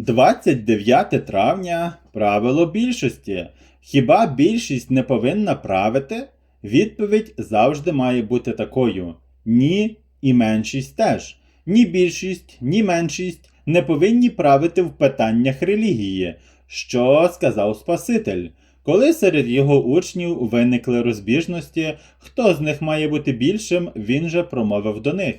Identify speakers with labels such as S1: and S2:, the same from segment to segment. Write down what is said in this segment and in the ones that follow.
S1: 29 травня правило більшості. Хіба більшість не повинна правити? Відповідь завжди має бути такою: ні, і меншість теж. Ні більшість, ні меншість не повинні правити в питаннях релігії, що сказав Спаситель. Коли серед його учнів виникли розбіжності, хто з них має бути більшим, він же промовив до них.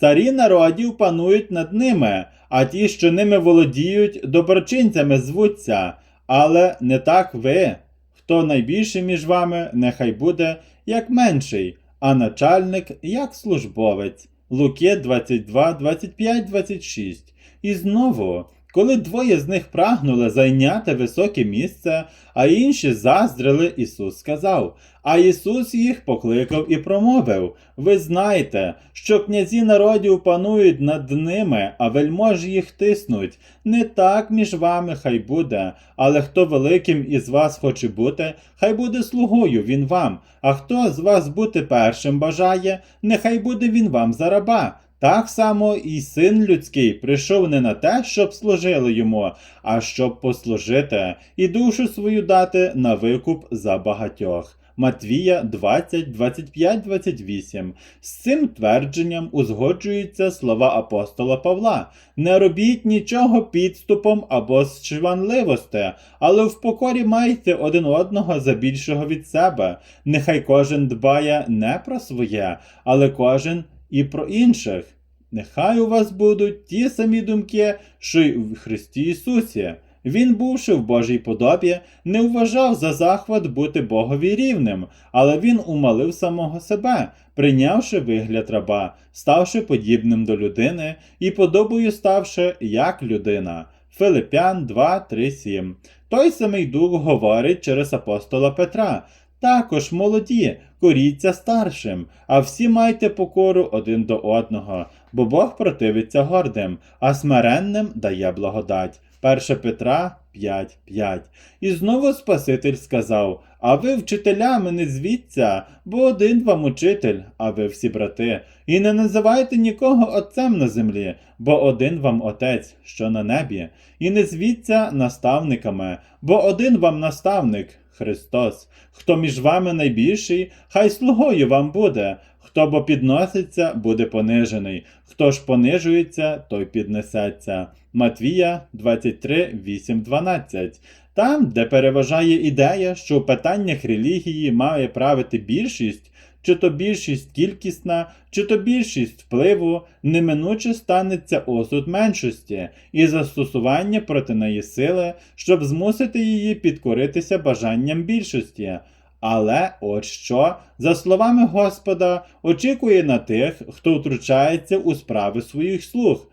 S1: Царі народів панують над ними, а ті, що ними володіють, доброчинцями звуться. Але не так ви. Хто найбільший між вами, нехай буде як менший, а начальник як службовець. Луки 22, 25, 26. І знову, коли двоє з них прагнули зайняти високе місце, а інші заздрили, Ісус сказав. А Ісус їх покликав і промовив: Ви знаєте, що князі народів панують над ними, а вельможі їх тиснуть. Не так між вами хай буде, але хто великим із вас хоче бути, хай буде слугою він вам. А хто з вас бути першим бажає, нехай буде він вам за раба. Так само і син людський прийшов не на те, щоб служили йому, а щоб послужити і душу свою дати на викуп за багатьох. Матвія 20, 25, 28. З цим твердженням узгоджуються слова апостола Павла: Не робіть нічого підступом або з чванливості, але в покорі майте один одного за більшого від себе. Нехай кожен дбає не про своє, але кожен і про інших. Нехай у вас будуть ті самі думки, що й в Христі Ісусі. Він, бувши в Божій подобі, не вважав за захват бути Богові рівним, але він умалив самого себе, прийнявши вигляд раба, ставши подібним до людини і подобою ставши як людина. Филипян 2, 3, 7. Той самий дух говорить через апостола Петра. Також молоді, коріться старшим, а всі майте покору один до одного, бо Бог противиться гордим, а смиренним дає благодать. 1 Петра 5.5. І знову Спаситель сказав: А ви вчителями не звіться, бо один вам учитель, а ви всі брати. І не називайте нікого отцем на землі, бо один вам отець, що на небі, і не звіться наставниками, бо один вам наставник. Христос, хто між вами найбільший, хай слугою вам буде. Хто бо підноситься, буде понижений, хто ж понижується, той піднесеться. Матвія 23, 8, 12. Там, де переважає ідея, що в питаннях релігії має правити більшість, чи то більшість кількісна, чи то більшість впливу, неминуче станеться осуд меншості і застосування проти неї сили, щоб змусити її підкоритися бажанням більшості. Але от що, за словами Господа, очікує на тих, хто втручається у справи своїх слуг.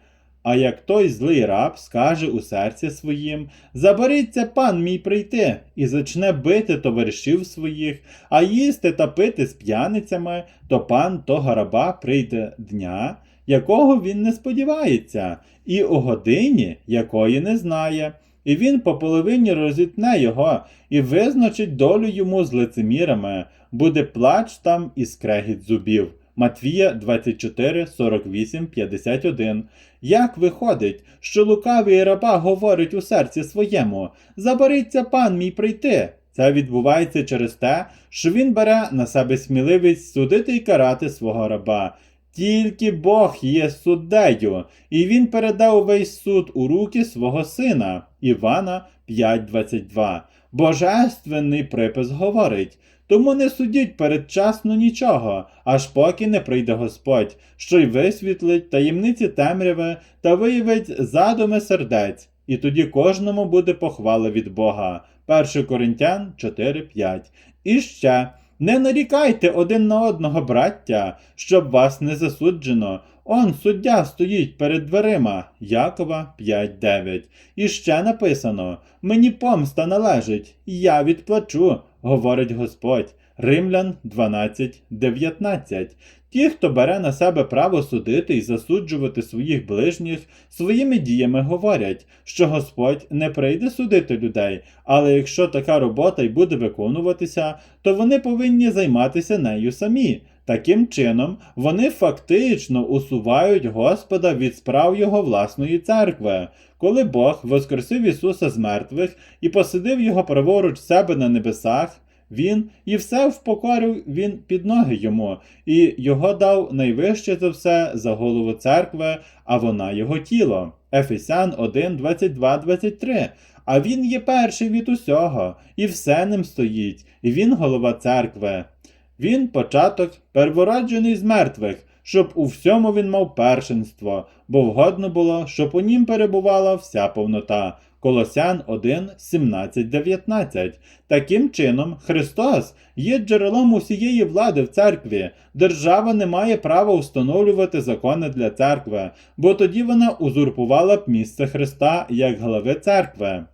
S1: А як той злий раб скаже у серці своїм Заберіться пан мій прийти, і зачне бити товаришів своїх, а їсти та пити з п'яницями, то пан того раба прийде дня, якого він не сподівається, і у годині, якої не знає. І він по половині розітне його і визначить долю йому з лицемірами, буде плач там і скрегіт зубів. Матвія 24, 48, 51. Як виходить, що лукавий раба говорить у серці своєму Заберіться пан мій прийти. Це відбувається через те, що він бере на себе сміливість судити і карати свого раба. Тільки Бог є суддею, і він передав весь суд у руки свого сина. Івана 5.22. Божественний припис говорить. Тому не судіть передчасно нічого, аж поки не прийде Господь, що й висвітлить таємниці темряви та виявить задуми сердець, і тоді кожному буде похвала від Бога. 1 Коринтян 4.5. І ще. Не нарікайте один на одного, браття, щоб вас не засуджено. Он суддя стоїть перед дверима. Якова 5.9. І ще написано: Мені помста належить, я відплачу, говорить Господь. Римлян 12.19. Ті, хто бере на себе право судити і засуджувати своїх ближніх, своїми діями говорять, що Господь не прийде судити людей, але якщо така робота й буде виконуватися, то вони повинні займатися нею самі. Таким чином, вони фактично усувають Господа від справ Його власної церкви. Коли Бог воскресив Ісуса з мертвих і посадив його праворуч себе на небесах, він і все впокорив він під ноги йому, і його дав найвище за все за голову церкви, а вона його тіло. Ефесян 1, 22, 23. А він є перший від усього, і все ним стоїть, і він голова церкви. Він початок, первороджений з мертвих, щоб у всьому він мав першинство, бо вгодно було, щоб у нім перебувала вся повнота. Колосян 1, 17, 19. Таким чином, Христос є джерелом усієї влади в церкві. Держава не має права встановлювати закони для церкви, бо тоді вона узурпувала б місце Христа як глави церкви.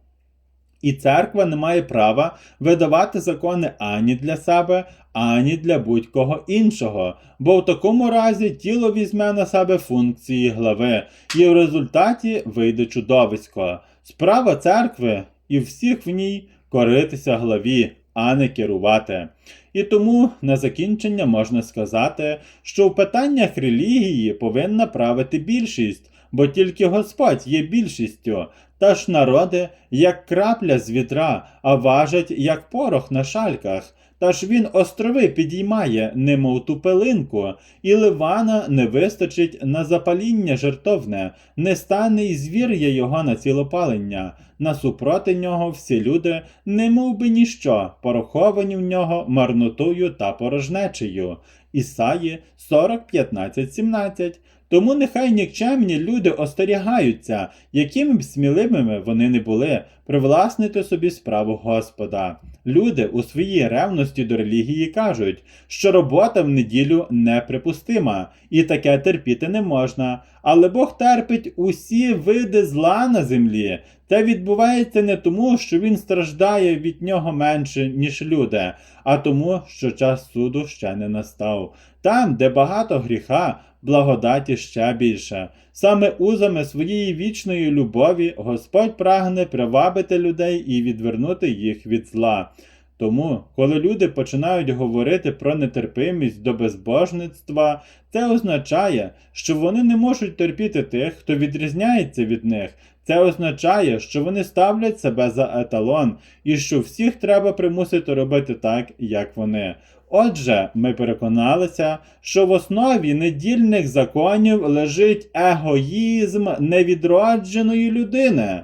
S1: І церква не має права видавати закони ані для себе, ані для будь-кого іншого, бо в такому разі тіло візьме на себе функції глави, і в результаті вийде чудовисько. Справа церкви і всіх в ній коритися главі, а не керувати. І тому на закінчення можна сказати, що в питаннях релігії повинна правити більшість, бо тільки Господь є більшістю. Та ж народи, як крапля з вітра, а важать, як порох на шальках. Та ж він острови підіймає, немов ту пилинку, і ливана не вистачить на запаління жертовне, не стане й звір'я його на цілопалення. Насупроти нього всі люди, немов би ніщо, пораховані в нього марнотою та порожнечею. Ісаї 40, 15, 17. Тому нехай нікчемні люди остерігаються, якими б сміливими вони не були, привласнити собі справу Господа. Люди у своїй ревності до релігії кажуть, що робота в неділю неприпустима, і таке терпіти не можна. Але Бог терпить усі види зла на землі. Це відбувається не тому, що він страждає від нього менше, ніж люди, а тому, що час суду ще не настав. Там, де багато гріха, благодаті ще більше. Саме узами своєї вічної любові Господь прагне привабити людей і відвернути їх від зла. Тому, коли люди починають говорити про нетерпимість до безбожництва, це означає, що вони не можуть терпіти тих, хто відрізняється від них. Це означає, що вони ставлять себе за еталон і що всіх треба примусити робити так, як вони. Отже, ми переконалися, що в основі недільних законів лежить егоїзм невідродженої людини.